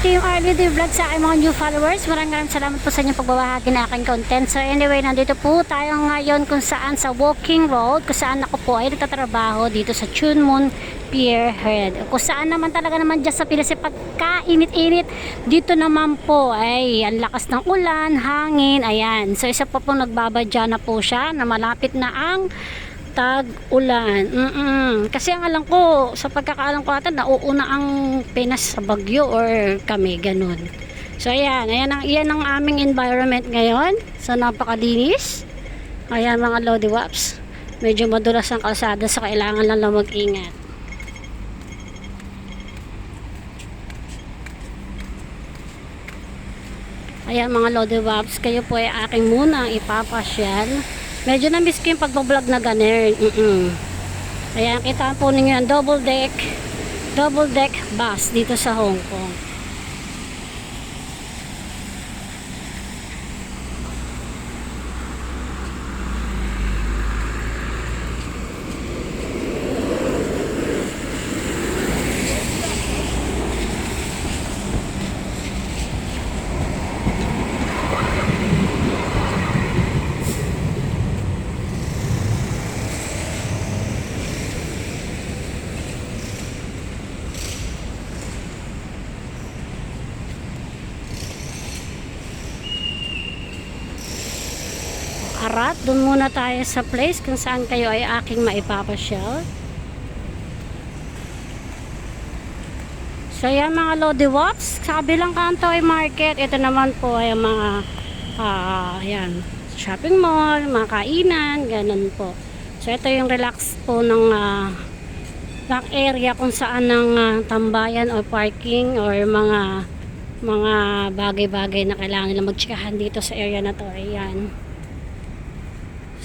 Team Arlie the Vlog sa aking mga new followers. Maraming maraming salamat po sa inyong pagbabahagi ng aking content. So anyway, nandito po tayo ngayon kung saan sa walking road, kung saan ako po ay nagtatrabaho dito sa Chunmun Pier Head. Kung saan naman talaga naman dyan sa Pilas pagkainit-init, dito naman po ay ang lakas ng ulan, hangin, ayan. So isa pa po nagbabadya na po siya na malapit na ang tag-ulan. Mm-mm. Kasi ang alam ko, sa pagkakaalam ko natin, nauuna ang Pinas sa bagyo or kami, ganun. So, ayan. Ayan ang, iyan ang aming environment ngayon. So, napakalinis. Ayan mga Lodi Waps. Medyo madulas ang kalsada sa kailangan lang lang mag-ingat. Ayan mga Lodi Waps, kayo po ay aking muna ipapasyal. Medyo na-miss ko yung pagbablog na ganun. Mm-mm. Ayan, kita po ninyo yung double deck, double deck bus dito sa Hong Kong. Arat, dun muna tayo sa place kung saan kayo ay aking maipapasyal. So yan mga Lodi Wops, sa kabilang kanto ay market. Ito naman po ay mga ah, yan, shopping mall, mga kainan, ganun po. So ito yung relax po ng ng area kung saan ng ah, tambayan or parking or mga mga bagay-bagay na kailangan nila magtsikahan dito sa area na to. Ayan.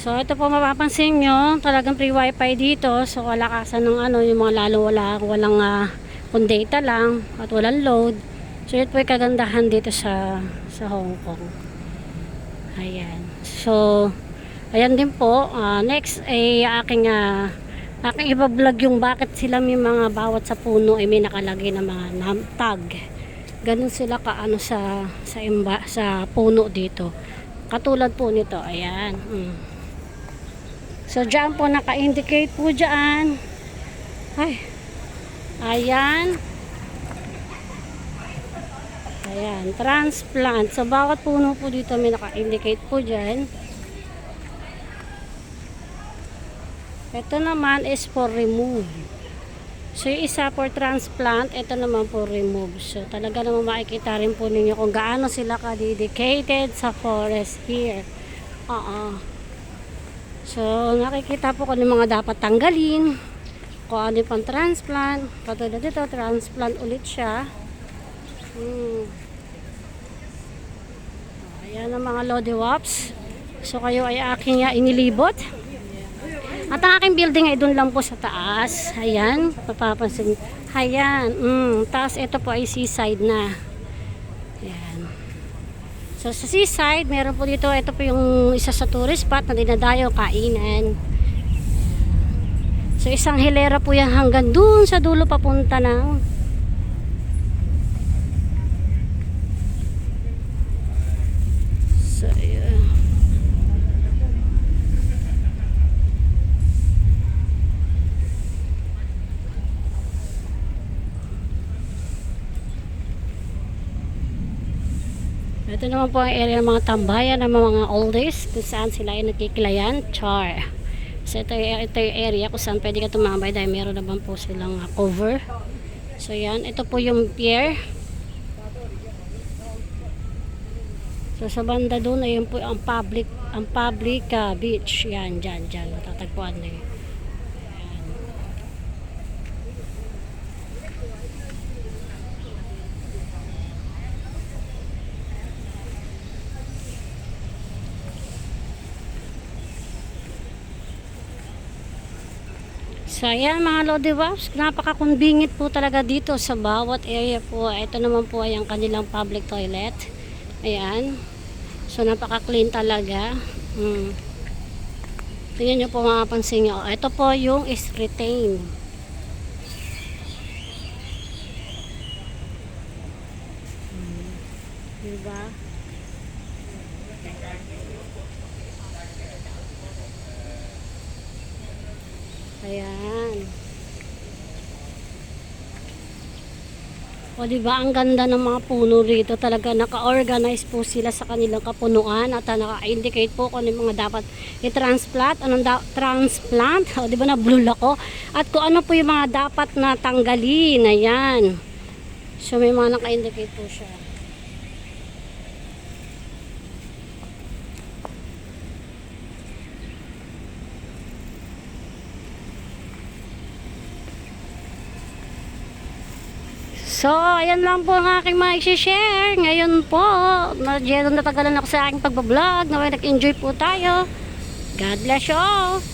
So ito po mapapansin nyo, talagang free wifi dito. So wala kasan ng ano, yung mga lalo wala, walang uh, kung data lang at walang load. So yun po yung kagandahan dito sa sa Hong Kong. Ayan. So ayan din po. ah, next ay aking uh, aking iba-vlog yung bakit sila may mga bawat sa puno ay may nakalagay na mga tag. Ganun sila kaano sa sa imba, sa puno dito. Katulad po nito, ayan. Mm. So, dyan po naka-indicate po dyan. Ay. Ayan. Ayan. Transplant. So, bawat puno po dito may naka-indicate po dyan. Ito naman is for remove. So, yung isa for transplant, ito naman for remove. So, talaga naman makikita rin po ninyo kung gaano sila ka-dedicated sa forest here. Oo. So, nakikita po kung ano yung mga dapat tanggalin. Kung ano pang transplant. Katulad dito, transplant ulit siya. Hmm. Ayan ang mga Lodi Wops. So, kayo ay aking inilibot. At ang aking building ay doon lang po sa taas. Ayan, mapapansin. Ayan, mm, taas ito po ay seaside na. Ayan. So sa seaside, meron po dito, ito po yung isa sa tourist spot na dinadayo, kainan. So isang hilera po yan hanggang dun sa dulo papunta ng So, ayan. Ito naman po ang area ng mga tambayan ng mga oldies kung saan sila ay nagkikilayan. Char. So ito, ito yung area kung saan pwede ka tumambay dahil meron naman po silang uh, cover. So yan, ito po yung pier. So sa banda doon ayun po ang public ang public uh, beach. Yan, dyan, dyan. Matatagpuan na yun. Ayan. So ayan mga Lodi Wops, napaka-convenient po talaga dito sa bawat area po. Ito naman po ay ang kanilang public toilet. Ayan. So napaka-clean talaga. Hmm. Tingnan nyo po mapapansin nyo. Ito po yung is retain. Diba? Ayan. O di ba? Ang ganda ng mga puno rito. Talaga naka-organize po sila sa kanilang kapunuan at ah, naka-indicate po kung ano mga dapat i-transplant, anong da- transplant, o di ba? Na blue ako at kung ano po yung mga dapat na tanggalin, ayan. So may mga naka-indicate po siya. So, ayan lang po ang aking mga i-share. Ngayon po, medyo natagalan ako sa aking pagbablog. Naway nag-enjoy po tayo. God bless you all.